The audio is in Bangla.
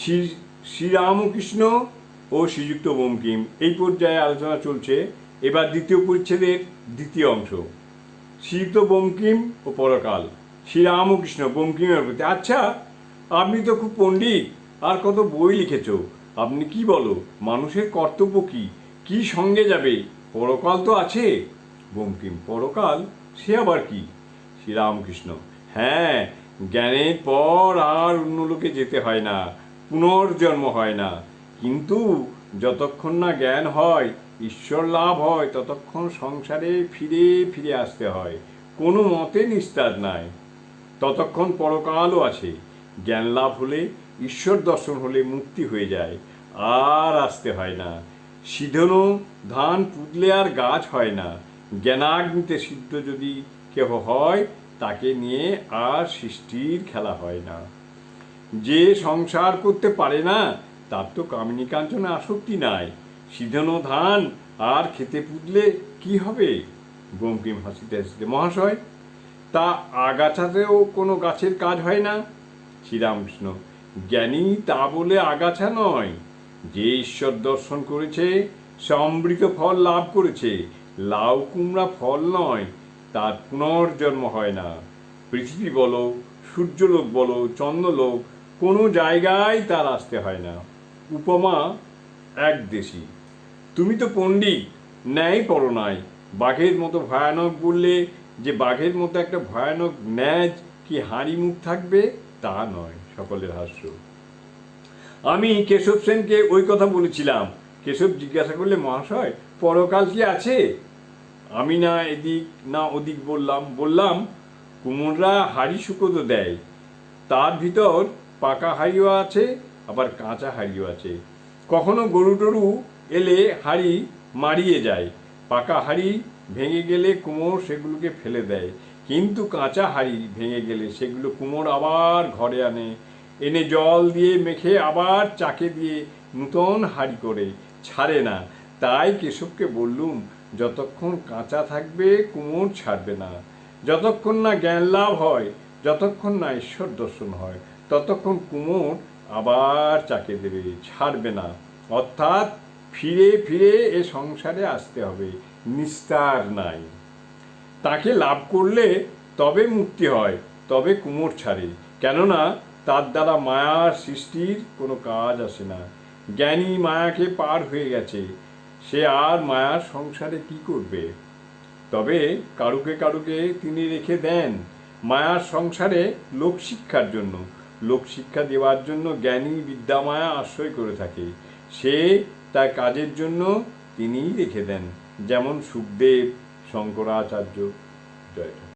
শ্রী, শ্রীরামকৃষ্ণ ও শ্রীযুক্ত বঙ্কিম এই পর্যায়ে আলোচনা চলছে এবার দ্বিতীয় পরিচ্ছেদের দ্বিতীয় অংশ। শ্রীযুক্ত বঙ্কিম ও পরকাল। শ্রীরামকৃষ্ণ বঙ্কিমের প্রতি আচ্ছা আপনি তো খুব পণ্ডিত, আর কত বই লিখেছ, আপনি কি বলো, মানুষের কর্তব্য কি? কি সঙ্গে যাবে? পরকাল তো আছে। বঙ্কিম পরকাল, সে আবার কি? শ্রীরামকৃষ্ণ হ্যাঁ জ্ঞানের পর আর অন্য লোকে যেতে হয় না। পুনর্জন্ম হয় না। কিন্তু যতক্ষণ না জ্ঞান হয়, ঈশ্বর লাভ হয়, ততক্ষণ সংসারে ফিরে ফিরে আসতে হয়। কোনো মতে নিস্তার নাই। ততক্ষণ পরকালও আছে। জ্ঞান লাভ হলে, ঈশ্বর দর্শন হলে মুক্তি হয়ে যায়। আর আসতে হয় না। সিধনো ধান পুতলে আর গাছ হয় না। জ্ঞানাগ্নিতে সিদ্ধ যদি কেহ হয়, তাকে নিয়ে আর সৃষ্টির খেলা হয় না। যে সংসার করতে পারে না, তার তো কামিনী কাঞ্চনে আসক্তি নাই। সিধনো ধান আর খেতে পুতলে কি হবে? বঙ্কিম হাসিতে হাসিতে, মহাশয়, তা আগাছাতেও কোনো গাছের কাজ হয় না? শ্রীরামকৃষ্ণ, জ্ঞানী তা বলে আগাছা নয়। যে ঈশ্বর দর্শন করেছে, সে অমৃত ফল লাভ করেছে। লাউ কুমড়া ফল নয়, তার পুনর্জন্ম হয় না। পৃথিবী বলো, সূর্যলোক বলো, চন্দ্রলোক কোনো জায়গায় তার আসতে হয় না। উপমা এক দেশি তুমি তো পণ্ডিত, ন্যায় পড়ো নাই। বাঘের মতো ভয়ানক বললে যে বাঘের মতো একটা ভয়ানক ন্যাজ কি হাঁড়ি মুখ থাকবে, তা নয়, সকলের হাস্য। আমি কেশব সেনকে ওই কথা বলেছিলাম। কেশব জিজ্ঞাসা করলে, মহাশয়, পরকাল কি আছে? আমি না এদিক, না ওদিক বললাম বললাম, কুমোররা হাড়ি শুকোতো দেয়। তার ভিতর পাকা হাড়িও আছে, আবার কাঁচা হাড়িও আছে। কখনো গরু টরু এলে হাড়ি মারিয়ে যায়। পাকা হাড়ি ভেঙে গেলে কুমোর সেগুলোকে ফেলে দেয়। কিন্তু কাঁচা হাড়ি ভেঙে গেলে সেগুলো কুমোর আবার ঘরে আনে। এনে জল দিয়ে মেখে আবার চাকে দিয়ে নূতন হাড়ি করে, ছাড়ে না। তাই কেশবকে বললুম, যতক্ষণ কাঁচা থাকবে, কুমোর ছাড়বে না। যতক্ষণ না জ্ঞান লাভ হয়, যতক্ষণ না ঈশ্বর দর্শন হয় ততক্ষণ কুমোর আবার চাকে দেবে, ছাড়বে না। অর্থাৎ ফিরে ফিরে এ সংসারে আসতে হবে, নিস্তার নাই। তাকে লাভ করলে তবে মুক্তি হয়, তবে কুমোর ছাড়ে। কেননা তার দ্বারা মায়ার সৃষ্টির কোনো কাজ আসে না। জ্ঞানী মায়াকে পার হয়ে গেছে। সে আর মায়ার সংসারে কি করবে? তবে কারুকে কারুকে তিনি রেখে দেন মায়ার সংসারে লোকশিক্ষার জন্য। লোকশিক্ষা দেওয়ার জন্য জ্ঞানী বিদ্যামায়া আশ্রয় করে থাকে। সে তার কাজের জন্য তিনিই রেখে দেন, যেমন সুখদেব, শঙ্করাচার্য জয়